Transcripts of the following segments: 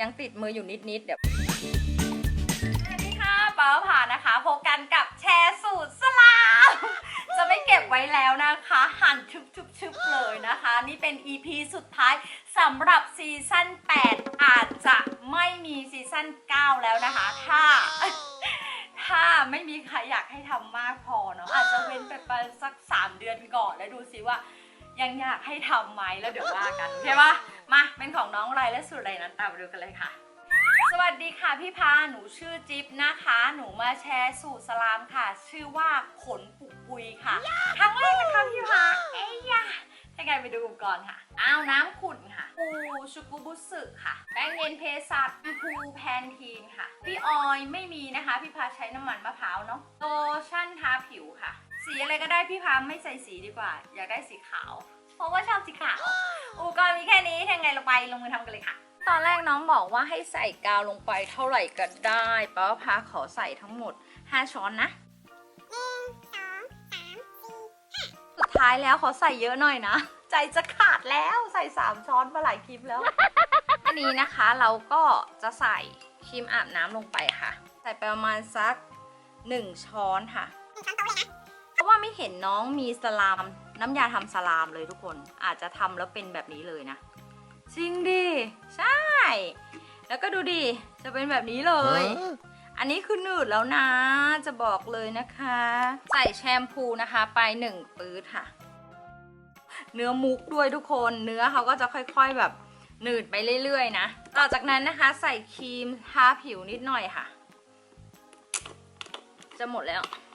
ยังติดมืออยู่นิดๆเดี๋ยวสวัสดีค่ะป้าผ่านะคะพบกันกับแชร์สูตรสลามจะไม่เก็บไว้แล้วนะคะ หั่นชุบๆๆเลยนะคะ นี่เป็น EP สุดท้ายสำหรับซีซั่น8 อาจจะไม่มีซีซั่น9 แล้วนะคะ ถ้า ถ้าไม่มีใครอยากให้ทำมากพอเนาะอาจจะเว้นไปประมาณสัก 3 เดือนก่อนแล้วดูซิว่า ยังอยากให้ทำไหมแล้วเดี๋ยวว่ากันโอเคปะมาเป็นของน้องไรและสุดไรนั้นตามมาดูกันเลยค่ะ สวัสดีค่ะพี่พาหนูชื่อจิ๊บนะคะ หนูมาแชร์สูตรสลามค่ะ ชื่อว่าขนปุกปุยค่ะครั้งแรกนะคะพี่พาเอ้ยยะให้ไงไปดูก่อนค่ะ อ้าวน้ำขุ่นค่ะปูชูกุบุสึค่ะ แป้งเย็นเพสัตพูแพนทีนค่ะ พี่ออยไม่มีนะคะ พี่พาใช้น้ำมันมะพร้าวเนาะโลชั่นทาผิวค่ะ สีอะไรก็ได้พี่พาไม่ใส่สีดีกว่า อยากได้สีขาว เพราะว่าชอบสีขาว อุปกรณ์มีแค่นี้ทำไงลงไปลงมือทำกันเลยค่ะ ตอนแรกน้องบอกว่าให้ใส่กาวลงไปเท่าไหร่ก็ได้ป้าพาขอใส่ทั้งหมด 5 ช้อนนะสุดท้ายแล้วขอใส่เยอะหน่อยนะ ใจจะขาดแล้วใส่ 3 ช้อนมาหลายคลิปแล้ว อันนี้นะคะเราก็จะใส่ครีมอาบน้ำลงไปค่ะ ใส่ไปประมาณสัก 1 ช้อนค่ะเพราะว่า ไม่เห็นน้องมีสลาม น้ำยาทำสลามเลยทุกคน อาจจะทำแล้วเป็นแบบนี้เลยนะจริงดิใช่ แล้วก็ดูดิจะเป็นแบบนี้เลย อันนี้คือหนืดแล้วนะ จะบอกเลยนะคะ ใส่แชมพูนะคะ ไปหนึ่งปื๊ดค่ะ เนื้อมุกด้วยทุกคน เนื้อเขาก็จะค่อยๆแบบหนืดไปเรื่อยๆนะ ต่อจากนั้นนะคะใส่ครีมทาผิวนิดหน่อยค่ะ จะหมดแล้วว้าว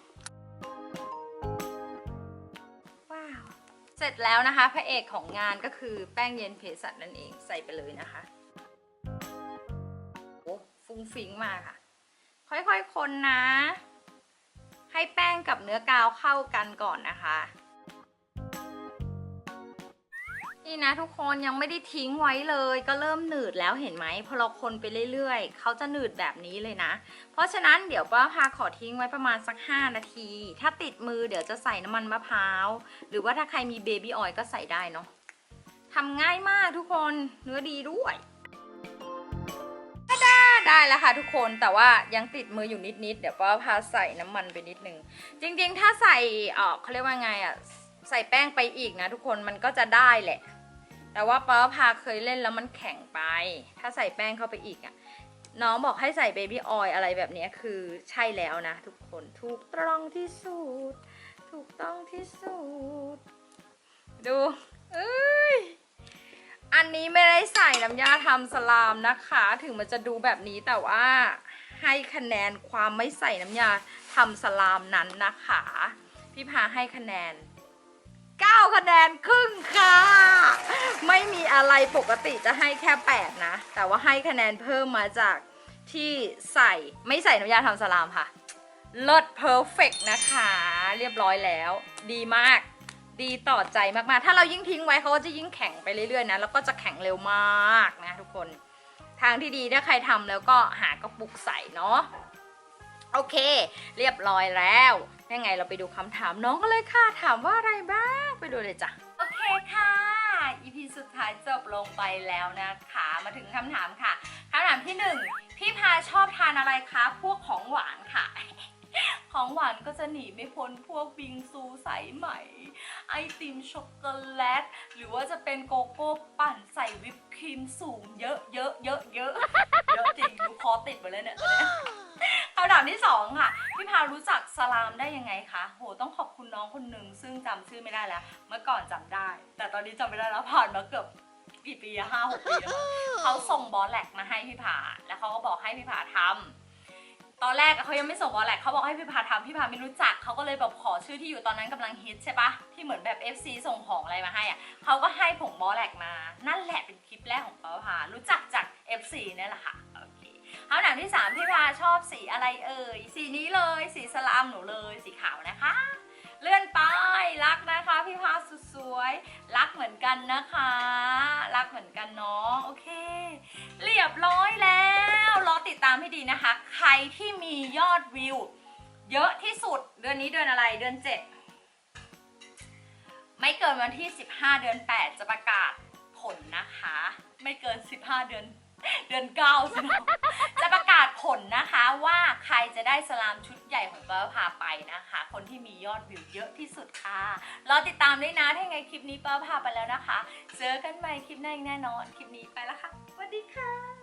สร็จแล้วนะคะ พระเอกของงานก็คือแป้งเย็นเพสัตนั่นเองใส่ไปเลยนะคะโอ้ฟุ้งฟิ้งมากค่ะ ค่อยๆคนนะ ให้แป้งกับเนื้อกาวเข้ากันก่อนนะคะ นี่นะทุกคนยังไม่ได้ทิ้งไว้เลย ก็เริ่มหนืดแล้วเห็นไหมพอเราคนไปเรื่อยๆ เขาจะหนืดแบบนี้เลยนะ เพราะฉะนั้นเดี๋ยวป้าพาขอทิ้งไว้ประมาณสัก 5 นาที ถ้าติดมือเดี๋ยวจะใส่น้ำมันมะพร้าว หรือว่าถ้าใครมีเบบี้ออยล์ก็ใส่ได้เนาะทำง่ายมากทุกคนเนื้อดีด้วยได้แล้วค่ะทุกคนแต่ว่ายังติดมืออยู่นิดๆเดี๋ยวป้าพาใส่น้ำมันไปนิดนึงจริงๆ ถ้าใส่เออเขาเรียกว่าไงอะ ใส่แป้งไปอีกนะทุกคนมันก็จะได้แหละ แต่ว่าป้าพาเคยเล่นแล้วมันแข็งไป ถ้าใส่แป้งเข้าไปอีกอะน้องบอกให้ใส่เบบี้ออยอะไรแบบนี้คือใช่แล้วนะทุกคนถูกต้องที่สุด ถูกต้องที่สุด ดูเอ้ยอันนี้ไม่ได้ใส่น้ำยาทำสลามนะคะ ถึงมันจะดูแบบนี้แต่ว่าให้คะแนนความไม่ใส่น้ำยาทำสลามนั้นนะคะ พี่พาให้คะแนน 9 คะแนนครึ่งค่ะ ไม่มีอะไรปกติจะให้แค่ 8 นะ แต่ว่าให้คะแนนเพิ่มมาจากที่ใส่ไม่ใส่น้ำยาทำสลามค่ะเลิศเพอร์เฟกนะคะ เรียบร้อยแล้ว ดีมาก ดีต่อใจมากๆ ถ้าเรายิ่งทิ้งไว้เขาก็จะยิ่งแข็งไปเรื่อยๆนะ แล้วก็จะแข็งเร็วมากนะทุกคน ทางที่ดีถ้าใครทำแล้วก็หากระปุกใส่เนาะ โอเค เรียบร้อยแล้วยังไงเราไปดูคำถามน้องกันเลยค่ะ ถามว่าอะไรบ้าง ไปดูเลยจ้ะ โอเคค่ะ EP สุดท้ายจบลงไปแล้วนะคะ มาถึงคำถามค่ะคำถามที่หนึ่งพี่พาชอบทานอะไรคะ พวกของหวานค่ะ ของหวานก็จะหนีไม่พ้นพวกบิงซูสายไหม ไอติมช็อกโกแลต หรือว่าจะเป็นโกโก้ปั่นใส่วิปครีมสูงเยอะเยอะเยอะเยอะเยอะจริงดูคอติดหมดเลยเนี่ยตอนนี้คำถามที่สองค่ะพี่พารู้จักสลามได้ยังไงคะโหต้องขอบคุณน้องคนหนึ่งซึ่งจำชื่อไม่ได้แล้ว เมื่อก่อนจำได้ แต่ตอนนี้จำไม่ได้แล้วผ่านมาเกือบกี่ปีห้าหกปีแล้วเขาส่งบอลแลกมาให้พี่ผาแล้วเขาก็บอกให้พี่ผาทำ ตอนแรกเขายังไม่ส่งบอลแล็กเขาบอกให้พี่พาทำพี่พาไม่รู้จักเขาก็เลยแบบขอชื่อที่อยู่ตอนนั้นกำลังฮิตใช่ปะที่เหมือนแบบ FC ส่งของอะไรมาให้อะเขาก็ให้ผงบอลแล็กมา นั่นแหละเป็นคลิปแรกของป้าพารู้จักจาก FC นี่แหละค่ะโอเคคำถามที่สามพี่พาชอบสีอะไรเอ่ยสีนี้เลย สีสลามหนูเลยสีขาวนะคะ เลื่อนไปรักนะคะ พี่พาสุดสวย รักเหมือนกันนะคะ รักเหมือนกันเนาะโอเค เรียบร้อยแล้วรามให้ดีนะคะ ใครที่มียอดวิว เยอะที่สุดเดือนนี้เดือนอะไรเดือน 7 ไม่เกินวันที่ 15 เดือน 8 จะประกาศผลนะคะ ไม่เกิน 15 เดือนเดือนเก้าสินะจะประกาศผลนะคะว่าใครจะได้สลามชุดใหญ่ของป้าพาไปนะคะ คนที่มียอดวิวเยอะที่สุดค่ะรอติดตามด้วยนะถ้าไงคลิปนี้ป้าพาไปแล้วนะคะ เจอกันใหม่คลิปหน้าอีกแน่นอน คลิปนี้ไปแล้วค่ะสวัสดีค่ะ